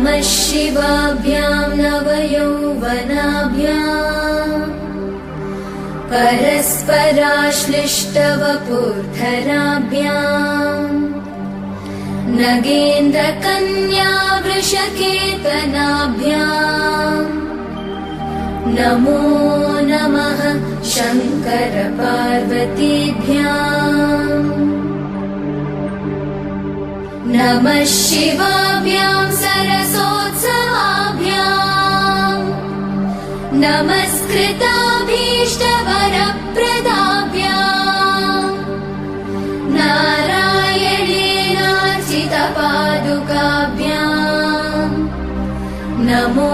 नमः शिवाभ्यां नवयौवनाभ्याम् परस्पराश्लिष्टवपुर्धराभ्याम् नगेन्द्रकन्या वृषकेतनाभ्याम् नमो नमः शङ्करपार्वतीभ्याम् नमः शिवाभ्यां सरसोत्सवाभ्याम्। नमस्कृताभीष्टवरप्रदाभ्याम्। नारायणेनार्चितपादुकाभ्याम्। नमो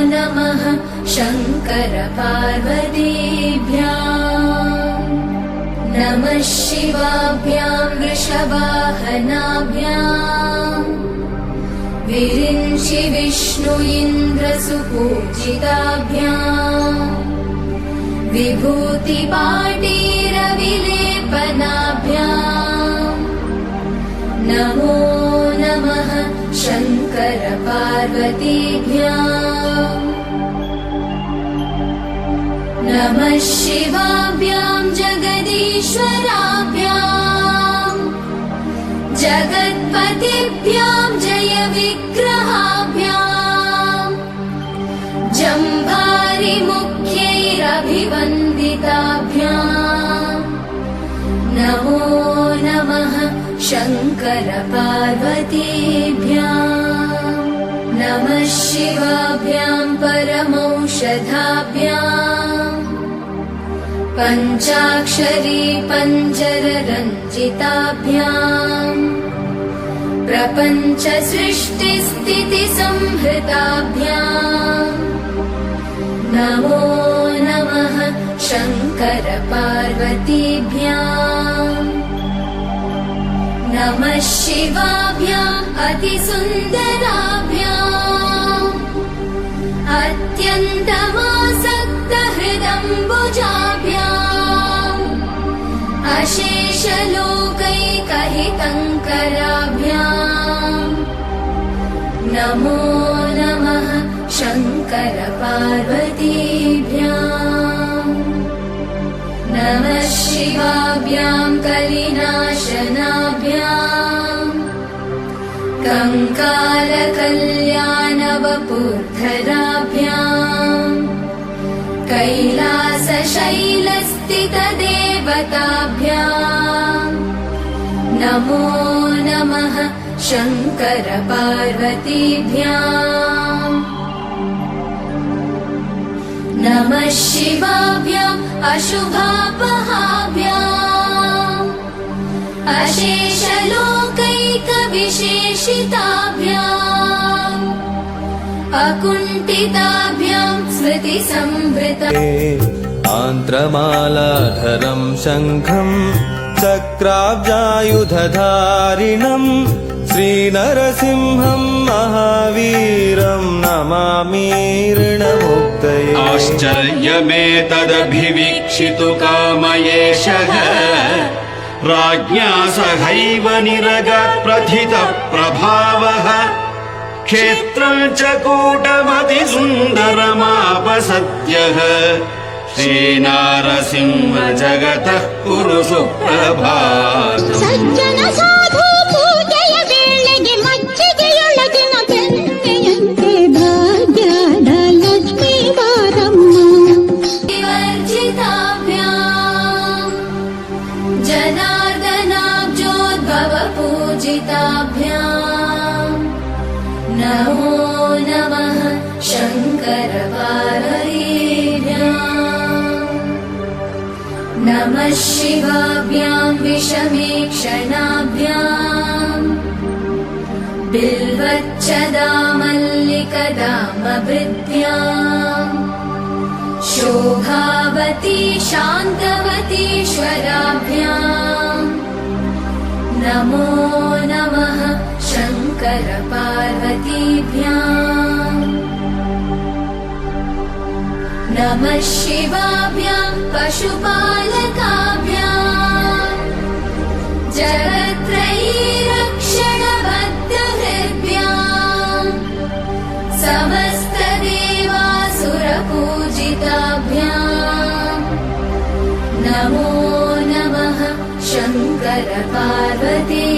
नमः शङ्करपार्वतीभ्याम्। नमः शिवाभ्यां वृषवाहनाभ्याम् विष्णु इन्द्रसुपूजिताभ्याम् विभूतिपाटीरविलेपनाभ्याम् नमो नमः शङ्करपार्वतीभ्याम् नमः शिवाभ्यां जगदीश्वराभ्याम् जगत्पतिभ्यां जय विग्रहाभ्याम् जम्भारिमुख्यैरभिवन्दिताभ्याम् नमो नमः शङ्करपार्वतीभ्याम् नमः शिवाभ्यां परमौषधाभ्याम् पञ्चाक्षरी पञ्जररञ्जिताभ्याम् प्रपञ्चसृष्टिस्थितिसंहृताभ्याम्। नमो नमः शङ्करपार्वतीभ्याम्। नमः शिवाभ्याम् अतिसुन्दराभ्याम्। अत्यन्तमासक्तहृदम्बुजाभ्याम्। अशेषलोकैकहितङ्कराभ्याम् नमो नमः शङ्करपार्वतीभ्याम्। नमः शिवाभ्यां कलिनाशनाभ्याम्। कङ्कालकल्याणवपुर्धराभ्याम् कैलासशैलस्थितदेवताभ्याम्। नमो नमः शङ्करपार्वतीभ्याम् नमः शिवाभ्याम् अशुभापहाभ्याम् अशेषलोकैकविशेषिताभ्याम् अकुण्ठिताभ्याम् स्मृतिसंवृता आन्त्रमालाधरं शङ्खम् चक्राब्जायुधधारिणम् श्रीनरसिंहं महावीरं नमामीर्णमुक्तये आश्चर्यमेतदभिवीक्षितु कामयेशः। राज्ञा सहैव निरगप्रथितप्रभावः। क्षेत्रम् च कूटमतिसुन्दरमापसद्यः श्रीनारसिंह जगतः कुरु सुप्रभातम् नमो नमः शङ्करपार्वतीभ्याम् नमः शिवाभ्यां विषमेक्षणाभ्याम् बिल्वच्चदामल्लिकदामभृद्भ्याम् शोभावती शान्तवतीश्वराभ्याम् नमः पार्वती नमः शिवाभ्याम् पशुपालकाभ्याम् जगत्रै रक्षणभद्रभ्याम् समस्तदेवासुरपूजिताभ्याम् नमो नमः शङ्करपार्वती।